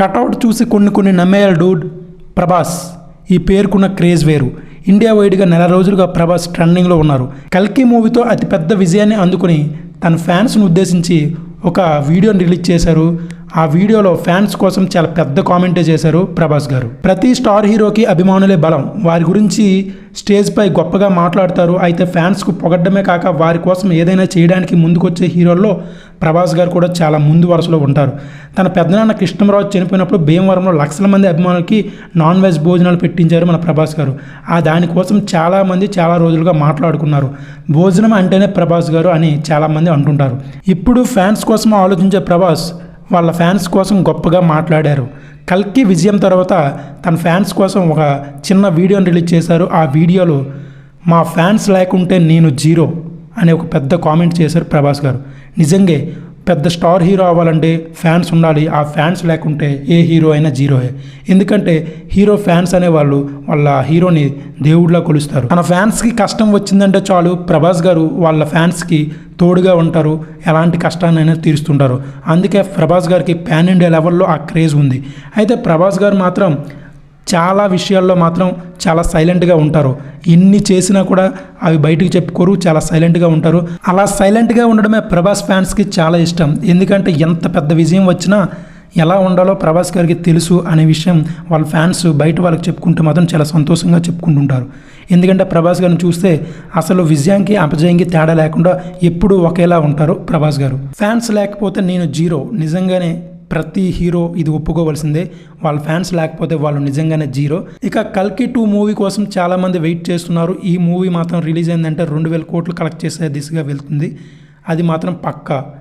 Cutout చూసి కొన్ని కొన్ని నమ్మేయాలి డూడ్. ప్రభాస్ ఈ పేరుకున్న క్రేజ్ వేరు. ఇండియా వైడ్గా నెల రోజులుగా ప్రభాస్ ట్రెండింగ్లో ఉన్నారు. కల్కి మూవీతో అతిపెద్ద విజయాన్ని అందుకుని తన ఫ్యాన్స్ను ఉద్దేశించి ఒక వీడియోని రిలీజ్ చేశారు. ఆ వీడియోలో ఫ్యాన్స్ కోసం చాలా పెద్ద కామెంటే చేశారు ప్రభాస్ గారు. ప్రతి స్టార్ హీరోకి అభిమానులే బలం. వారి గురించి స్టేజ్పై గొప్పగా మాట్లాడతారు. అయితే ఫ్యాన్స్కు పొగడ్డమే కాక వారి కోసం ఏదైనా చేయడానికి ముందుకొచ్చే హీరోల్లో ప్రభాస్ గారు కూడా చాలా ముందు వరుసలో ఉంటారు. తన పెద్దనాన్న కృష్ణరాజు చనిపోయినప్పుడు భీమవరంలో లక్షల మంది అభిమానులకి నాన్ వెజ్ భోజనాలు పెట్టించారు మన ప్రభాస్ గారు. ఆ దానికోసం చాలామంది చాలా రోజులుగా మాట్లాడుకున్నారు. భోజనం అంటేనే ప్రభాస్ గారు అని చాలామంది అంటుంటారు. ఇప్పుడు ఫ్యాన్స్ కోసం ఆలోచించే ప్రభాస్ వాళ్ళ ఫ్యాన్స్ కోసం గొప్పగా మాట్లాడారు. కల్కి విజయం తర్వాత తన ఫ్యాన్స్ కోసం ఒక చిన్న వీడియోని రిలీజ్ చేశారు. ఆ వీడియోలో మా ఫ్యాన్స్ లేకుంటే నేను జీరో. అనే ఒక పెద్ద కామెంట్ చేశారు ప్రభాస్ గారు. నిజంగా పెద్ద స్టార్ హీరో అవ్వాలంటే ఫ్యాన్స్ ఉండాలి. ఆ ఫ్యాన్స్ లేకుంటే ఏ హీరో అయినా జీరోయే. ఎందుకంటే హీరో ఫ్యాన్స్ అనేవాళ్ళు వాళ్ళ హీరోని దేవుడిలా కొలుస్తారు. తన ఫ్యాన్స్కి కష్టం వచ్చిందంటే చాలు ప్రభాస్ గారు వాళ్ళ ఫ్యాన్స్కి తోడుగా ఉంటారు. ఎలాంటి కష్టాన్నైనా తీరుస్తుంటారు. అందుకే ప్రభాస్ గారికి ప్యాన్ ఇండియా లెవెల్లో ఆ క్రేజ్ ఉంది. అయితే ప్రభాస్ గారు మాత్రం చాలా విషయాల్లో మాత్రం చాలా సైలెంట్గా ఉంటారు. ఎన్ని చేసినా కూడా అవి బయటకు చెప్పుకోరు చాలా సైలెంట్గా ఉంటారు. అలా సైలెంట్గా ఉండడమే ప్రభాస్ ఫ్యాన్స్కి చాలా ఇష్టం. ఎందుకంటే ఎంత పెద్ద విజయం వచ్చినా ఎలా ఉండాలో ప్రభాస్ గారికి తెలుసు అనే విషయం వాళ్ళ ఫ్యాన్స్ బయట వాళ్ళకి చెప్పుకుంటే మాత్రం చాలా సంతోషంగా చెప్పుకుంటుంటారు. ఎందుకంటే ప్రభాస్ గారిని చూస్తే అసలు విజయానికి అపజయంకి తేడా లేకుండా ఎప్పుడూ ఒకేలా ఉంటారు ప్రభాస్ గారు. ఫ్యాన్స్ లేకపోతే నేను జీరో నిజంగానే ప్రతి హీరో ఇది ఒప్పుకోవాల్సిందే. వాళ్ళ ఫ్యాన్స్ లేకపోతే వాళ్ళు నిజంగానే జీరో. ఇక కల్కి టూ మూవీ కోసం చాలామంది వెయిట్ చేస్తున్నారు. ఈ మూవీ మాత్రం రిలీజ్ అయిందంటే రెండు వేల కోట్లు కలెక్ట్ చేసే దిశగా వెళ్తుంది. అది మాత్రం పక్కా.